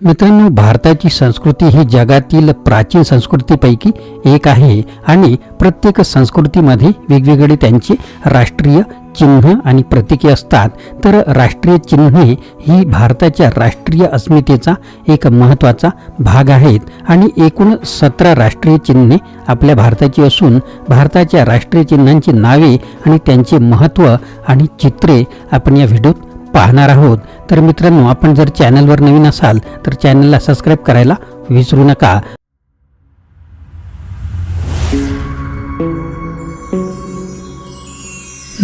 मित्रांनो भारताची संस्कृती ही जगातील प्राचीन संस्कृतीपैकी एक आहे आणि प्रत्येक संस्कृतीमध्ये वेगवेगळे त्यांचे राष्ट्रीय चिन्ह आणि प्रतीके असतात. तर राष्ट्रीय चिन्हे ही भारताच्या राष्ट्रीय अस्मितेचा एक महत्त्वाचा भाग आहेत आणि एकूण सतरा राष्ट्रीय चिन्हे आपल्या भारताची असून भारताच्या राष्ट्रीय चिन्हांची नावे आणि त्यांचे महत्त्व आणि चित्रे आपण या व्हिडिओत पाहणार आहोत. तर मित्रांनो आपण जर चॅनलवर नवीन असाल तर चॅनलला सबस्क्राईब करायला विसरू नका.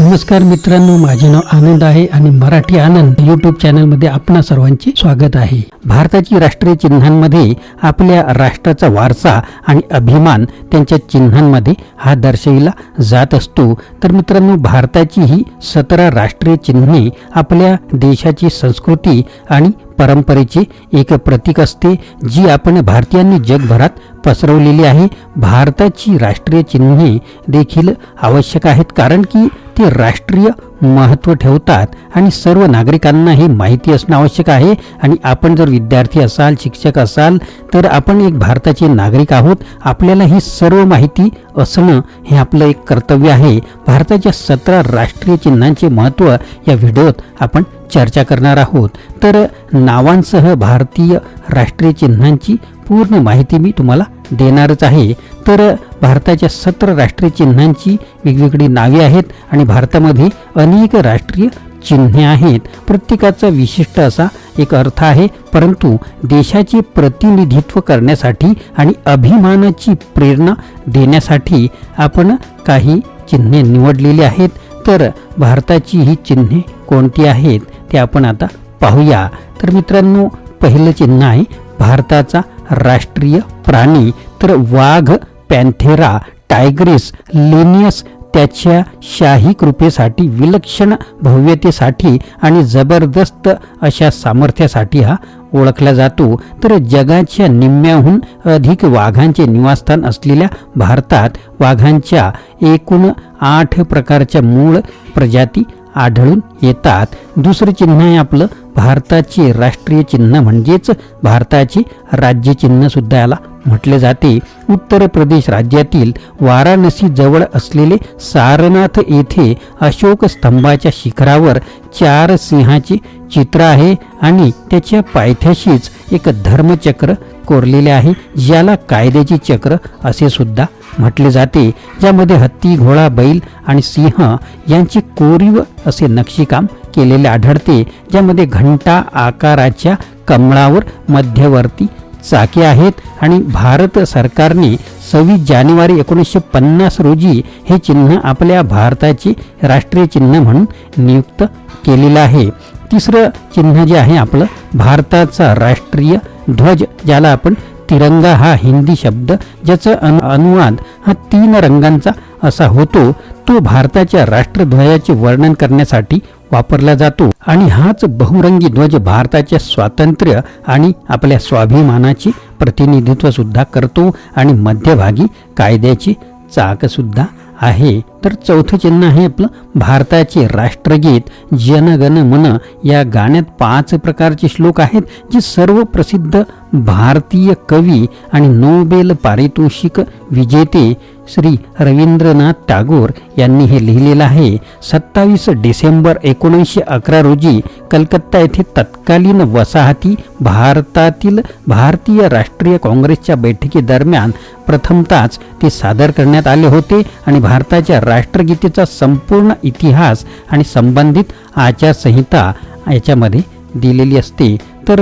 नमस्कार मित्रांनो माझे नाव आनंद आहे आणि मराठी आनंद यूट्यूब चॅनलमध्ये आपणा सर्वांचे स्वागत आहे. भारताची राष्ट्रीय चिन्हांमध्ये आपल्या राष्ट्राचा वारसा आणि अभिमान त्यांच्या चिन्हांमध्ये हा दर्शविला जात असतो. तर मित्रांनो भारताची ही सतरा राष्ट्रीय चिन्हे आपल्या देशाची संस्कृती आणि परंपरेचे एक प्रतीक असते जी आपण भारतीयांनी जगभरात पसरवलेली आहे. भारताची राष्ट्रीय चिन्हे देखील आवश्यक आहेत कारण की ते राष्ट्रीय महत्त्व ठेवतात आणि सर्व नागरिकांना हे माहिती असणं आवश्यक आहे. आणि आपण जर विद्यार्थी असाल शिक्षक असाल तर आपण एक भारताचे नागरिक आहोत. आपल्याला ही सर्व माहिती असणं हे आपलं एक कर्तव्य आहे. भारताच्या सतरा राष्ट्रीय चिन्हांचे महत्त्व या व्हिडिओत आपण चर्चा करणार आहोत. तर नावांसह भारतीय राष्ट्रीय चिन्हांची पूर्ण माहिती मी तुम्हाला देणारच आहे. तर भारताच्या सतरा राष्ट्रीय चिन्हांची वेगवेगळी नावे आहेत आणि भारतामध्ये अनेक राष्ट्रीय चिन्हे आहेत. प्रत्येकाचा विशिष्ट असा एक अर्थ आहे परंतु देशाचे प्रतिनिधित्व करण्यासाठी आणि अभिमानाची प्रेरणा देण्यासाठी आपण काही चिन्हे निवडलेली आहेत. तर भारताची ही चिन्हे कोणती आहेत ते आपण आता पाहूया. तर मित्रांनो पहिलं चिन्ह आहे भारताचा राष्ट्रीय प्राणी तर वाघ पॅन्थेरा टायग्रिस लेनियस त्याच्या शाही कृपेसाठी विलक्षण भव्यतेसाठी आणि जबरदस्त अशा सामर्थ्यासाठी हा ओळखला जातो. तर जगाच्या निम्म्याहून अधिक वाघांचे निवासस्थान असलेल्या भारतात वाघांच्या एकूण आठ प्रकारच्या मूळ प्रजाती आढळून येतात. दुसरं चिन्ह आहे आपलं भारताचे राष्ट्रीय चिन्ह म्हणजेच भारताचे राज्य चिन्ह सुद्धा याला म्हटले जाते. उत्तर प्रदेश राज्यातील वाराणसी जवळ असलेले सारनाथ येथे अशोक स्तंभाच्या शिखरावर चार सिंहाचे चित्र आहे आणि त्याच्या पायथ्याशीच एक धर्मचक्र कोरलेले आहे. ज्याला कायद्याचे चक्र असे सुद्धा म्हटले जाते. ज्यामध्ये हत्ती घोडा बैल आणि सिंह यांचे कोरीव असे नक्षीकाम केलेले आढळते ज्यामध्ये घंटा आकाराच्या कमळावर मध्यवर्ती चाके आहेत आणि भारत सरकारने सव्वीस जानेवारी एकोणीसशे पन्नास रोजी हे चिन्ह आपल्या भारताचे राष्ट्रीय चिन्ह म्हणून नियुक्त केलेलं आहे. तिसरं चिन्ह जे आहे आपलं भारताचा राष्ट्रीय ध्वज ज्याला आपण तिरंगा हा हिंदी शब्द ज्याचा अनु अनुवाद हा तीन रंगांचा असा होतो तो भारताच्या राष्ट्रध्वजाचे वर्णन करण्यासाठी वापरला जातो. आणि हाच बहुरंगी ध्वज भारताच्या स्वातंत्र्य आणि आपल्या स्वाभिमानाचे प्रतिनिधित्व सुद्धा करतो आणि मध्यभागी कायद्याची चाक सुद्धा आहे. तर चौथं चिन्ह आहे आपलं भारताचे राष्ट्रगीत जनगण मन. या गाण्यात पाच प्रकारचे श्लोक आहेत जे सर्व प्रसिद्ध भारतीय कवी आणि नोबेल पारितोषिक विजेते श्री रवींद्रनाथ टागोर यांनी हे लिहिलेलं आहे. सत्तावीस डिसेंबर एकोणीसशे अकरा रोजी कलकत्ता येथे तत्कालीन वसाहती भारतातील भारतीय राष्ट्रीय काँग्रेसच्या बैठकीदरम्यान प्रथमताच ते सादर करण्यात आले होते आणि भारताच्या राष्ट्रगीतेचा संपूर्ण इतिहास आणि संबंधित आचारसंहिता याच्यामध्ये दिलेली असते. तर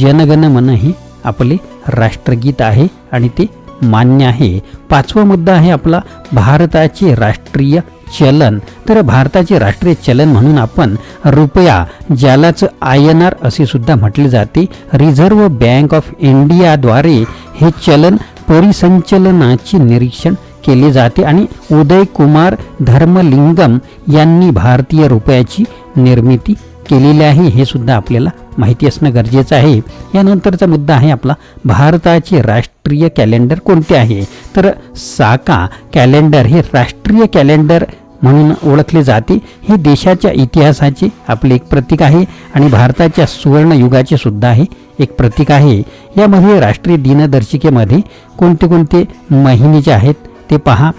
जनगण मन हे आपले राष्ट्रगीत आहे आणि ते मान्य आहे. पाचवा मुद्दा आहे आपला भारताचे राष्ट्रीय चलन. तर भारताचे राष्ट्रीय चलन म्हणून आपण रुपया ज्यालाच आय एन आर असे सुद्धा म्हटले जाते रिझर्व्ह बँक ऑफ इंडियाद्वारे हे चलन परिसंचलनाचे निरीक्षण केले जाते आणि उदय कुमार धर्मलिंगम यांनी भारतीय रुपयाची निर्मिती केलेली आहे. हे सुद्धा आपल्याला माहिती असणं गरजेचं आहे. यानंतरचा मुद्दा आहे आपला भारताचे राष्ट्रीय कॅलेंडर कोणते आहे? तर साका कॅलेंडर हे राष्ट्रीय कॅलेंडर म्हणून ओळखले जाते. हे देशाच्या इतिहासाचे आपले एक प्रतीक आहे आणि भारताच्या सुवर्णयुगाचे सुद्धा हे एक प्रतीक आहे. यामध्ये राष्ट्रीय दिनदर्शिकेमध्ये कोणते कोणते महिने जे आहेत ते पहा.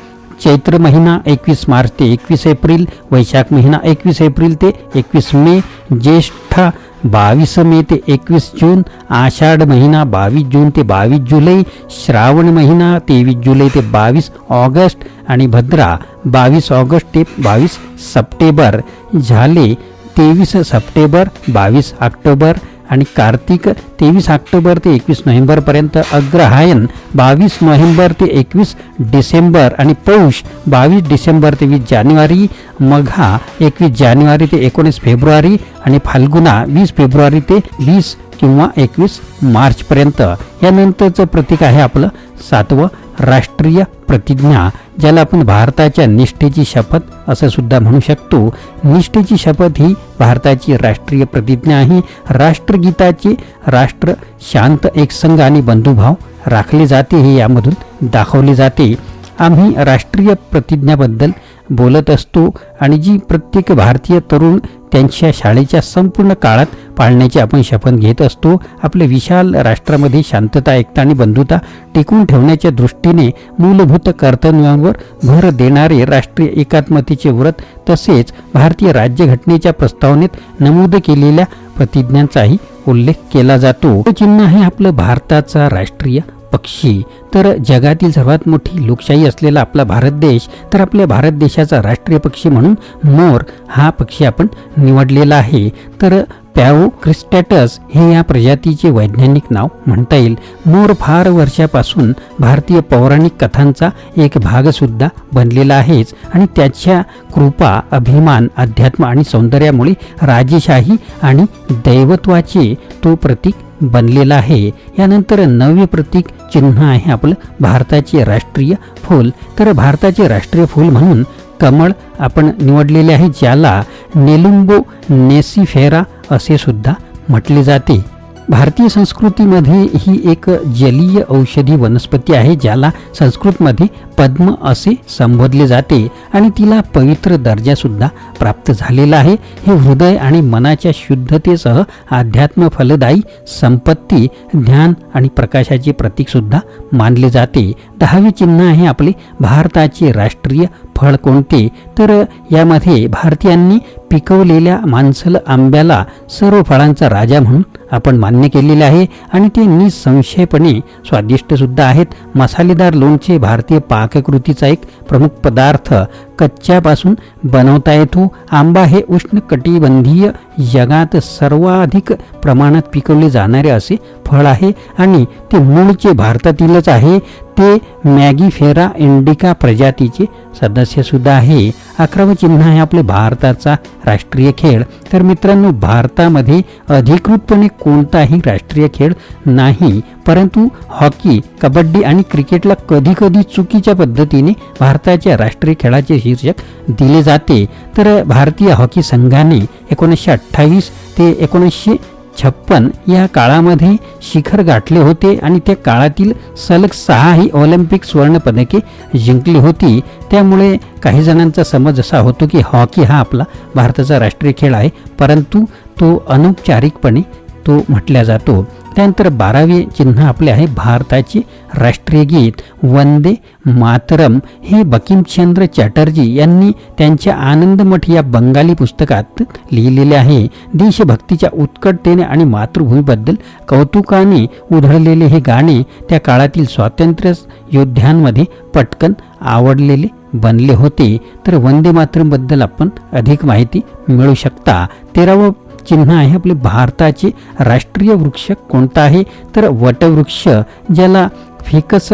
चैत्र महिना एकवीस मार्च ते एकवीस एप्रिल वैशाख महिना एकवीस एप्रिल ते एकवीस मे ज्येष्ठ बावीस मे ते एकवीस जून आषाढ महिना बावीस जून ते बावीस जुलै श्रावण महिना तेवीस जुलै ते बावीस ऑगस्ट आणि भद्रा बावीस ऑगस्ट ते बावीस सप्टेंबर. झाले तेवीस सप्टेंबर बावीस ऑक्टोबर आणि कार्तिक तेवीस ऑक्टोबर ते एकवीस नोव्हेंबरपर्यंत अग्रहायन बावीस नोव्हेंबर ते एकवीस डिसेंबर आणि पौष बावीस डिसेंबर ते वीस जानेवारी मघा एकवीस जानेवारी ते एकोणीस फेब्रुवारी आणि फाल्गुना वीस फेब्रुवारी ते वीस किंवा एकवीस मार्चपर्यंत. यानंतरचं प्रतीक आहे आपलं सातवं राष्ट्रीय प्रतिज्ञा ज्याला आपण भारताच्या निष्ठेची शपथ असं सुद्धा म्हणू शकतो. निष्ठेची शपथ ही भारताची राष्ट्रीय प्रतिज्ञा आहे. राष्ट्रगीताचे राष्ट्र शांत एकसंघ आणि बंधुभाव राखले जाते हे यामधून दाखवले जाते. आम्ही राष्ट्रीय प्रतिज्ञाबद्दल बोलत असतो आणि जी प्रत्येक भारतीय तरुण त्यांच्या शाळेच्या संपूर्ण काळात पाळण्याची आपण शपथ घेत असतो. आपल्या विशाल राष्ट्रामध्ये शांतता एकता आणि बंधुता टिकून ठेवण्याच्या दृष्टीने मूलभूत कर्तव्यांवर भर देणारे राष्ट्रीय एकात्मतेचे व्रत तसेच भारतीय राज्यघटनेच्या प्रस्तावनेत नमूद केलेल्या प्रतिज्ञांचाही उल्लेख केला जातो. हे चिन्ह आहे आपलं भारताचा राष्ट्रीय पक्षी. तर जगातील सर्वात मोठी लोकशाही असलेला आपला भारत देश तर आपल्या भारत देशाचा राष्ट्रीय पक्षी म्हणून मोर हा पक्षी आपण निवडलेला आहे. तर प्याओ क्रिस्टॅटस हे या प्रजातीचे वैज्ञानिक नाव म्हणता येईल. मोर फार वर्षापासून भारतीय पौराणिक कथांचा एक भागसुद्धा बनलेला आहेच आणि त्याच्या कृपा अभिमान अध्यात्म आणि सौंदर्यामुळे राजेशाही आणि दैवत्वाचे तो प्रतीक बनलेला आहे. यानंतर नवे प्रतीक चिन्ह आहे आपलं भारताचे राष्ट्रीय फूल. तर भारताचे राष्ट्रीय फूल म्हणून कमळ आपण निवडलेले आहे ज्याला नेलुंबो नेसिफेरा असे सुद्धा म्हटले जाते. भारतीय संस्कृतीमध्ये ही एक जलीय औषधी वनस्पती आहे ज्याला संस्कृतमध्ये पद्म असे संबोधले जाते आणि तिला पवित्र दर्जासुद्धा प्राप्त झालेला आहे. हे हृदय आणि मनाच्या शुद्धतेसह अध्यात्म फलदायी संपत्ती ध्यान आणि प्रकाशाचे प्रतीकसुद्धा मानले जाते. दहावे चिन्ह आहे आपले भारताचे राष्ट्रीय फळ कोणते? तर यामध्ये भारतीयांनी पिकवलेल्या माणसल आंब्याला सर्व फळांचा राजा म्हणून आपण मान्य केलेले आहे आणि ते निसंशयपणे स्वादिष्टसुद्धा आहेत. मसालेदार लोणचे भारतीय पा पाककृतीचा एक प्रमुख पदार्थ कच्च्यापासून बनवता येतो. आंबा हे उष्ण कटिबंधीय जगात सर्वाधिक प्रमाणात पिकवले जाणारे असे फळ आहे आणि ते मूळचे भारतातीलच आहे. ते मॅगीफेरा इंडिका प्रजातीचे सदस्यसुद्धा आहे. अकरावं चिन्ह आहे आपले भारताचा राष्ट्रीय खेळ. तर मित्रांनो भारतामध्ये अधिकृतपणे कोणताही राष्ट्रीय खेळ नाही परंतु हॉकी कबड्डी आणि क्रिकेटला कधीकधी चुकीच्या पद्धतीने भारताच्या राष्ट्रीय खेळाचे शीर्षक दिले जाते. तर भारतीय हॉकी संघाने एकोणीसशे अठ्ठावीस ते एकोणीसशे छप्पन या काळामध्ये शिखर गाठले होते आणि त्या काळातील सलग सहाही ऑलिम्पिक सुवर्णपदके जिंकली होती. त्यामुळे काही जणांचा समज असा होतो की हॉकी हा आपला भारताचा राष्ट्रीय खेळ आहे परंतु तो अनौपचारिकपणे तो म्हटला जातो. त्यानंतर बारावे चिन्ह आपले आहे. भारताचे राष्ट्रीय गीत वंदे मातरम. हे बकिमचंद्र चॅटर्जी यांनी त्यांच्या आनंदमठ या बंगाली पुस्तकात लिहिलेले आहे. देशभक्तीच्या उत्कटतेने आणि मातृभूमीबद्दल कौतुकाने उधळलेले हे गाणे त्या काळातील स्वातंत्र्य योद्ध्यांमध्ये पटकन आवडलेले बनले होते. तर वंदे मातरमबद्दल आपण अधिक माहिती मिळू शकता. तेरावं चिन्ह आहे आपले भारताचे राष्ट्रीय वृक्ष कोणता आहे तर वटवृक्ष ज्याला फिकस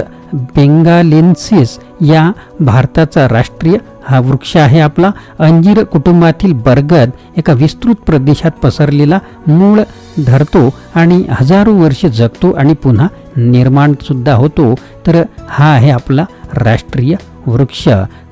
बेंगालेन्सिस या भारताचा राष्ट्रीय हा वृक्ष आहे आपला. अंजीर कुटुंबातील बरगद एका विस्तृत प्रदेशात पसरलेला मूळ धरतो आणि हजारो वर्ष जगतो आणि पुन्हा निर्माणसुद्धा होतो. तर हा आहे आपला राष्ट्रीय वृक्ष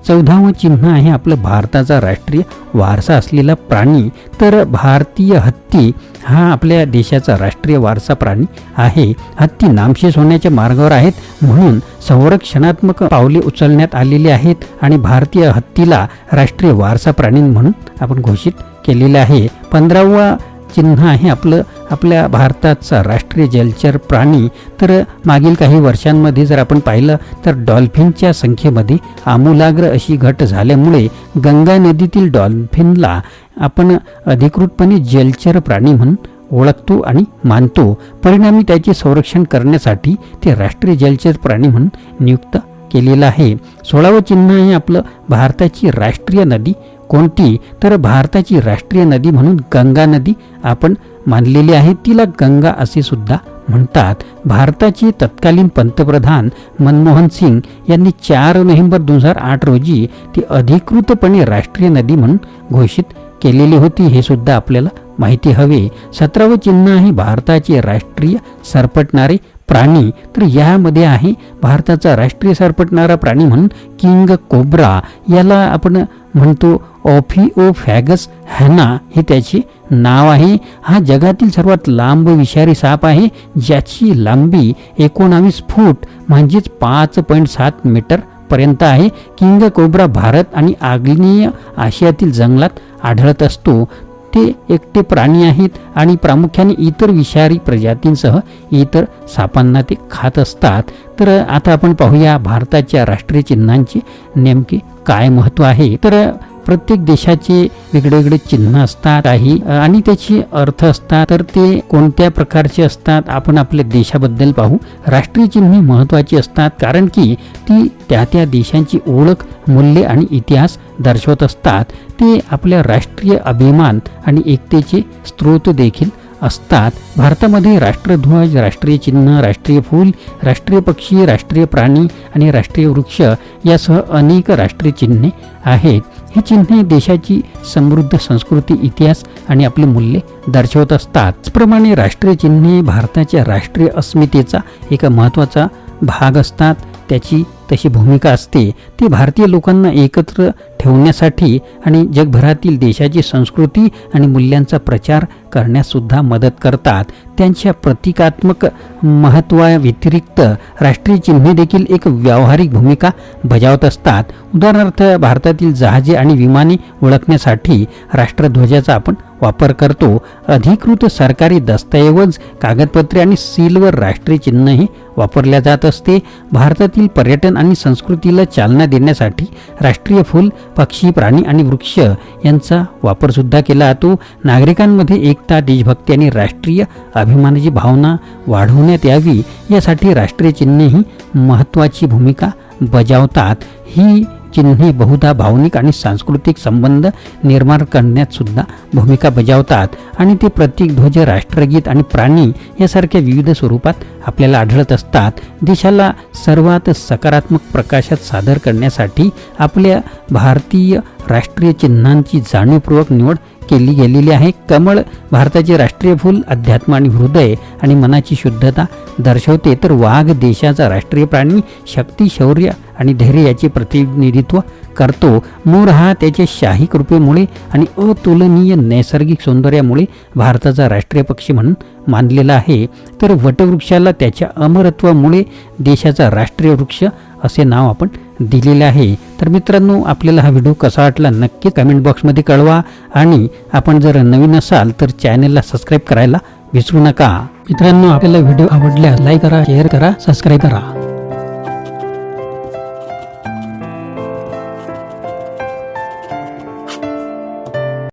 चौदावं चिन्ह आहे आपलं भारताचा राष्ट्रीय वारसा असलेला प्राणी. तर भारतीय हत्ती हा आपल्या देशाचा राष्ट्रीय वारसा प्राणी आहे. हत्ती नामशेष होण्याच्या मार्गावर आहेत. म्हणून संरक्षणात्मक पावले उचलण्यात आलेली आहेत आणि भारतीय हत्तीला राष्ट्रीय वारसा प्राणी म्हणून आपण घोषित केलेले आहे. पंधरावा चिन्ह आहे आपलं आपल्या भारताचा राष्ट्रीय जलचर प्राणी. तर मागील काही वर्षांमध्ये जर आपण पाहिलं तर डॉल्फिनच्या संख्येमध्ये आमूलाग्र अशी घट झाल्यामुळे गंगा नदीतील डॉल्फिनला आपण अधिकृतपणे जलचर प्राणी म्हणून ओळखतो आणि मानतो. परिणामी त्याचे संरक्षण करण्यासाठी ते राष्ट्रीय जलचर प्राणी म्हणून नियुक्त केलेलं आहे. सोळावं चिन्ह आहे आपलं भारताची राष्ट्रीय नदी कोणती? तर भारताची राष्ट्रीय नदी म्हणून गंगा नदी. आपण मानलेली आहे तिला गंगा असे सुद्धा म्हणतात. भारताचे तत्कालीन पंतप्रधान मनमोहन सिंग यांनी चार नोव्हेंबर दोन हजार आठ रोजी ती अधिकृतपणे राष्ट्रीय नदी म्हणून घोषित केलेली होती हे सुद्धा आपल्याला माहिती हवे. सतरावं चिन्ह आहे भारताचे राष्ट्रीय सरपटणारे प्राणी. तर यामध्ये आहे भारताचा राष्ट्रीय सरपटणारा प्राणी म्हणून किंग कोब्रा. याला आपण म्हणतो ऑफिओफॅगस हॅना हे त्याचे नाव आहे. हा जगातील सर्वात लांब विषारी साप आहे ज्याची लांबी एकोणावीस फूट म्हणजेच पाच पॉईंट सात मीटर पर्यंत आहे. किंग कोब्रा भारत आणि आग्नेय आशियातील जंगलात आढळत असतो. ते एकटे प्राणी आहेत आणि प्रामुख्याने इतर विषारी प्रजातींसह इतर सापांना ते खात असतात. तर आता आपण पाहूया भारताच्या राष्ट्रीय चिन्हांचे नेमके काय महत्त्व आहे? तर प्रत्येक देशाचे वेगळे वेगळे चिन्ह असतात काही आणि त्याचे अर्थ असतात. तर ते कोणत्या प्रकारचे असतात आपण आपल्या देशाबद्दल पाहू. राष्ट्रीय चिन्हे महत्त्वाची असतात कारण की ती त्या त्या देशांची ओळख मूल्ये आणि इतिहास दर्शवत असतात. ते आपल्या राष्ट्रीय अभिमान आणि एकतेचे स्रोत देखील असतात. भारतामध्ये राष्ट्रध्वज राष्ट्रीय चिन्ह राष्ट्रीय फूल राष्ट्रीय पक्षी राष्ट्रीय प्राणी आणि राष्ट्रीय वृक्ष यासह अनेक राष्ट्रीय चिन्हे आहेत. ही चिन्हे देशाची समृद्ध संस्कृती इतिहास आणि आपले मूल्ये दर्शवत असतात. त्याचप्रमाणे राष्ट्रीय चिन्हे भारताच्या राष्ट्रीय अस्मितेचा एक महत्त्वाचा भाग असतात. त्याची तशी भूमिका असते. ती भारतीय लोकांना एकत्र ठेवण्यासाठी आणि जगभरातील देशाची संस्कृती आणि मूल्यांचा प्रचार करण्यासुद्धा मदत करतात. त्यांच्या प्रतिकात्मक महत्त्वाव्यतिरिक्त राष्ट्रीय चिन्हे देखील एक व्यावहारिक भूमिका बजावत असतात. उदाहरणार्थ भारतातील जहाजे आणि विमाने ओळखण्यासाठी राष्ट्रध्वजाचा आपण वापर करतो. अधिकृत सरकारी दस्तऐवज कागदपत्रे आणि सीलवर राष्ट्रीय चिन्हही वापरल्या जात असते. भारतातील पर्यटन आणि संस्कृतीला चालना देण्यासाठी राष्ट्रीय फूल पक्षी प्राणी आणि वृक्ष यांचा वापरसुद्धा केला जातो. नागरिकांमध्ये एकता देशभक्ती आणि राष्ट्रीय अभिमानाची भावना वाढवण्यात यावी. यासाठी राष्ट्रीय चिन्हेही महत्त्वाची भूमिका बजावतात. ही चिन्हे बहुधा भावनिक आणि सांस्कृतिक संबंध निर्माण करण्यात सुद्धा भूमिका बजावतात. आणि ते प्रतीक ध्वज राष्ट्रगीत आणि प्राणी यासारख्या विविध स्वरूपात आपल्याला आढळत असतात. देशाला सर्वात सकारात्मक प्रकाशात सादर करण्यासाठी आपल्या भारतीय राष्ट्रीय चिन्हांची जाणीवपूर्वक निवड केली गेलेली आहे. कमळ भारताचे राष्ट्रीय फूल अध्यात्म आणि हृदय आणि मनाची शुद्धता दर्शवते. तर वाघ देशाचा राष्ट्रीय प्राणी शक्ती शौर्य आणि धैर्य याचे प्रतिनिधित्व करतो. मोर हा त्याच्या शाही कृपेमुळे आणि अतुलनीय नैसर्गिक सौंदर्यामुळे भारताचा राष्ट्रीय पक्षी म्हणून मानलेला आहे. तर वटवृक्षाला त्याच्या अमरत्वामुळे देशाचा राष्ट्रीय वृक्ष असे नाव आपण दिलेले आहे. तर मित्रांनो आपल्याला हा व्हिडिओ कसा वाटला नक्की कमेंट बॉक्समध्ये कळवा. आणि आपण जर नवीन असाल तर चॅनलला सबस्क्राईब करायला विसरू नका. मित्रांनो आपल्याला व्हिडिओ आवडल्यास लाईक करा शेअर करा सबस्क्राईब करा.